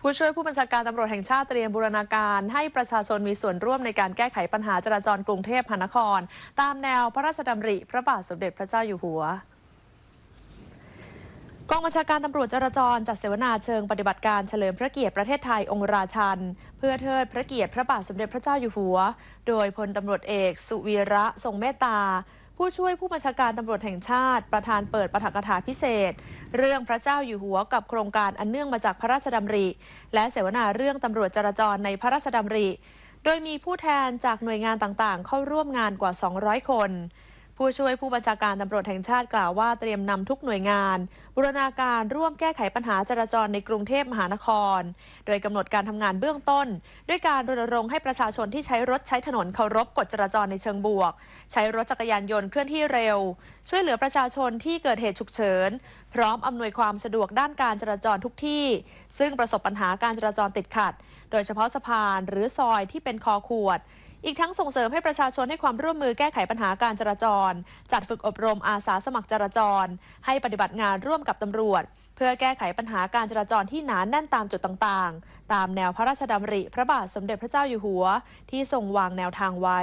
ผู้ช่วยผู้บัญชาการตำรวจแห่งชาติเตรียมบูรณาการให้ประชาชนมีส่วนร่วมในการแก้ไขปัญหาจราจรกรุงเทพมหานคร ตามแนวพระราชดำริ พระบาทสมเด็จพระเจ้าอยู่หัว กองบัญชาการตำรวจจราจรจัดเสวนาเชิงปฏิบัติการเฉลิมพระเกียรติประเทศไทยองค์ราชัน เพื่อเทิดพระเกียรติพระบาทสมเด็จพระเจ้าอยู่หัว โดยพลตำรวจเอกสุวีระทรงเมตตา ผู้ช่วยผู้บัญชาการตำรวจแห่งชาติ ประธานเปิดปาฐกถาพิเศษ เรื่องพระเจ้าอยู่หัวกับโครงการอันเนื่องมาจากพระราชดำริ และเสวนาเรื่องตำรวจจราจรในพระราชดำริ โดยมีผู้แทนจากหน่วยงานต่างๆ เข้าร่วมงานกว่า 200 คน ผู้ช่วยผู้บัญชาการตำรวจแห่งชาติกล่าวว่าเตรียมนำทุกหน่วยงาน บูรณาการร่วมแก้ไขปัญหาจราจรในกรุงเทพมหานคร โดยกำหนดการทำงานเบื้องต้น ด้วยการรณรงค์ให้ประชาชนที่ใช้รถใช้ถนนเคารพกฎจราจรในเชิงบวก ใช้รถจักรยานยนต์เคลื่อนที่เร็ว ช่วยเหลือประชาชนที่เกิดเหตุฉุกเฉิน พร้อมอำนวยความสะดวกด้านการจราจรทุกที่ ซึ่งประสบปัญหาการจราจรติดขัด โดยเฉพาะสะพานหรือซอยที่เป็นคอขวด อีกทั้งส่งเสริมให้ประชาชนให้ความร่วมมือแก้ไขปัญหาการจราจร จัดฝึกอบรมอาสาสมัครจราจร ให้ปฏิบัติงานร่วมกับตำรวจ เพื่อแก้ไขปัญหาการจราจรที่หนานแน่นตามจุดต่างๆ ตามแนวพระราชดำริพระบาทสมเด็จพระเจ้าอยู่หัว ที่ทรงวางแนวทางไว้